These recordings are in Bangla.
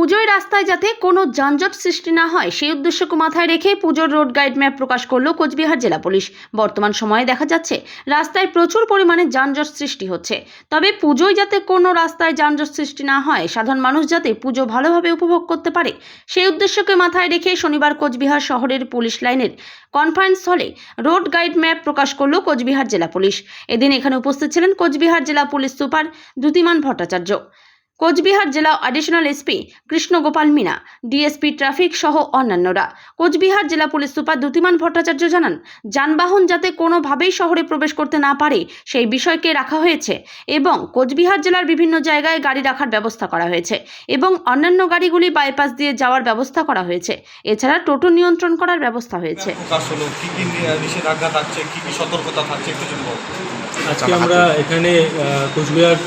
পুজোয় রাস্তায় যাতে কোনো যানজট সৃষ্টি না হয়, সেই উদ্দেশ্যকে মাথায় রেখে পুজোর রোড গাইড ম্যাপ প্রকাশ করল কোচবিহার জেলা পুলিশ। বর্তমান সময়ে দেখা যাচ্ছে, রাস্তায় প্রচুর পরিমাণে যানজট সৃষ্টি হচ্ছে। তবে পুজোয় যাতে কোনো রাস্তায় যানজট সৃষ্টি না হয়, সাধারণ মানুষ যাতে পুজো ভালোভাবে উপভোগ করতে পারে, সেই উদ্দেশ্যকে মাথায় রেখে শনিবার কোচবিহার শহরের পুলিশ লাইনের কনফারেন্স হলে রোড গাইড ম্যাপ প্রকাশ করল কোচবিহার জেলা পুলিশ। এদিন এখানে উপস্থিত ছিলেন কোচবিহার জেলা পুলিশ সুপার দ্যুতিমান ভট্টাচার্য। কোচবিহার জেলা additional SP Krishnagopal Meena DSP traffic সহ অন্যান্যরা। কোচবিহার জেলা পুলিশ সুপার দ্যুতিমান ভট্টাচার্য জানান যানবাহন যাতে কোনোভাবেই শহরে প্রবেশ করতে না পারে সেই বিষয়কে রাখা হয়েছে এবং কোচবিহার জেলার বিভিন্ন জায়গায় গাড়ি রাখার ব্যবস্থা করা হয়েছে এবং অন্যান্য গাড়িগুলি বাইপাস দিয়ে যাওয়ার ব্যবস্থা করা হয়েছে। এছাড়া টোটো নিয়ন্ত্রণ করার ব্যবস্থা হয়েছে। আজকে আমরা এখানে কোচবিহার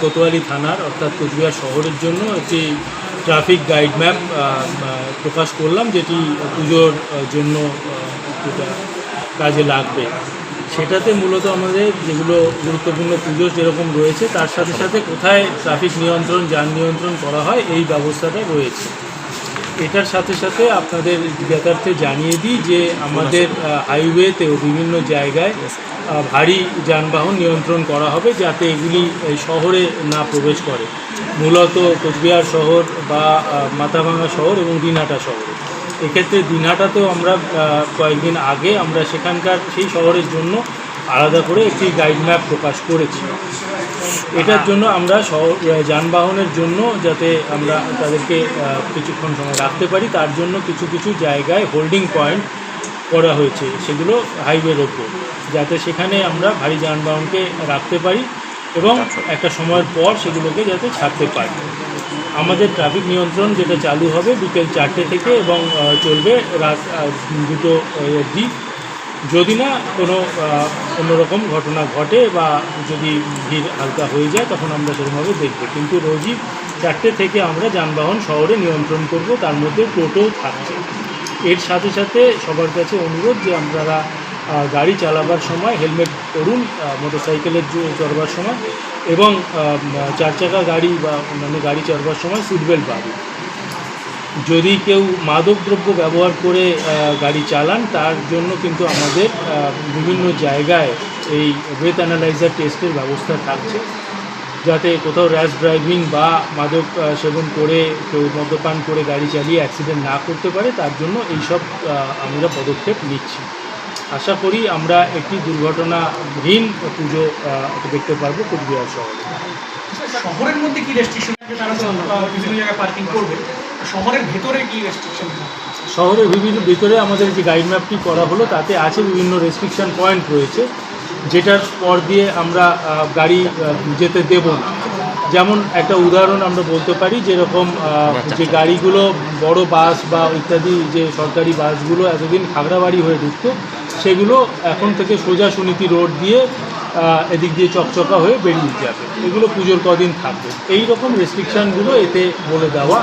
কোতোয়ালি থানার অর্থাৎ কোচবিহার শহরের জন্য একটি ট্রাফিক গাইড ম্যাপ প্রকাশ করলাম, যেটি পুজোর জন্য কাজে লাগবে। সেটাতে মূলত আমাদের যেগুলো গুরুত্বপূর্ণ পুজো যেরকম রয়েছে, তার সাথে সাথে কোথায় ট্রাফিক নিয়ন্ত্রণ, যান নিয়ন্ত্রণ করা হয়, এই ব্যবস্থাটা রয়েছে। এটার সাথে সাথে আপনাদের জ্ঞাতার্থে জানিয়ে দিই যে আমাদের আহ, হাইওয়েতেও বিভিন্ন জায়গায় ভারী যানবাহন নিয়ন্ত্রণ করা হবে যাতে এগুলি শহরে না প্রবেশ করে। মূলত কোচবিহার শহর বা মাথাভাঙা শহর এবং দিনহাটা শহরে। এক্ষেত্রে দিনহাটাতেও আমরা কয়েকদিন আগে আমরা সেখানকার সেই শহরের জন্য আলাদা করে একটি গাইড ম্যাপ প্রকাশ করেছি। এটার জন্য আমরা যানবাহনের জন্য যাতে আমরা তাদেরকে কিছুক্ষণ সময় রাখতে পারি, তার জন্য কিছু কিছু জায়গায় হোল্ডিং পয়েন্ট করা হয়েছে, সেগুলো হাইওয়ের ওপর যাতে সেখানে আমরা ভারী যানবাহনকে রাখতে পারি এবং একটা সময়ের পর সেগুলোকে যাতে ছাড়তে পারি। আমাদের ট্রাফিক নিয়ন্ত্রণ যেটা চালু হবে বিকেল চারটে থেকে এবং চলবে রাত দুটো অবধি। যদি না কোনো অন্যরকম ঘটনা ঘটে বা যদি ভিড় হালকা হয়ে যায়, তখন আমরা সেরকমভাবে দেখব। কিন্তু রোজই চারটে থেকে আমরা যানবাহন শহরে নিয়ন্ত্রণ করব, তার মধ্যে টোটো থাকছে। এর সাথে সাথে সবার কাছে অনুরোধ যে আপনারা গাড়ি চালাবার সময়, হেলমেট পরুন মোটরসাইকেলের চড়বার সময় এবং চার চাকা গাড়ি বা অন্যান্য গাড়ি চড়বার সময় সিট বেল্ট বাঁধুন। যদি কেউ মাদকদ্রব্য ব্যবহার করে গাড়ি চালান, তার জন্য কিন্তু আমাদের বিভিন্ন জায়গায় এই ব্রেথ অ্যানালাইজার টেস্টের ব্যবস্থা থাকছে। যাতে কোথাও র্যাশ ড্রাইভিং বা মাদক সেবন করে, কেউ মদ্যপান করে গাড়ি চালিয়ে অ্যাক্সিডেন্ট না করতে পারে, তার জন্য এইসব আমরা পদক্ষেপ নিচ্ছি। আশা করি আমরা একটি দুর্ঘটনাহীন পুজো দেখতে পারব কুচবিহার শহরে। শহরের মধ্যে কি রেস্ট্রিকশন তারা বিভিন্ন জায়গায় পার্কিং করবে। শহরের ভেতরে কি রেস্ট্রিকশন শহরের বিভিন্ন ভিতরে আমাদের যে গাইড ম্যাপটি করা হলো তাতে আছে বিভিন্ন রেস্ট্রিকশন পয়েন্ট রয়েছে যেটার পর দিয়ে আমরা গাড়ি যেতে দেব না। যেমন একটা উদাহরণ আমরা বলতে পারি যেরকম যে গাড়িগুলো বড় বাস বা ইত্যাদি যে সরকারি বাসগুলো এতদিন খাগড়াবাড়ি হয়ে ঢুকতো সেগুলো এখন থেকে সোজা সুনীতি রোড দিয়ে এদিক দিয়ে চকচকা হয়ে বেরিয়ে যাবে। এগুলো পুজোর কদিন থাকবে। এই রকম রেস্ট্রিকশনগুলো এতে বলে দেওয়া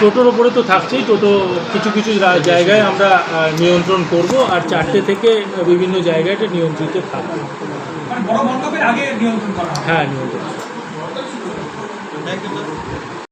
টোটোর উপরে ওপরে তো থাকছেই। টোটো কিছু কিছু জায়গায় আমরা নিয়ন্ত্রণ করব আর চারটে থেকে বিভিন্ন জায়গায় এটা নিয়ন্ত্রিত থাকবে। মানে বড় মণ্ডপের আগে নিয়ন্ত্রণ করা হয় নিয়ন্ত্রণ।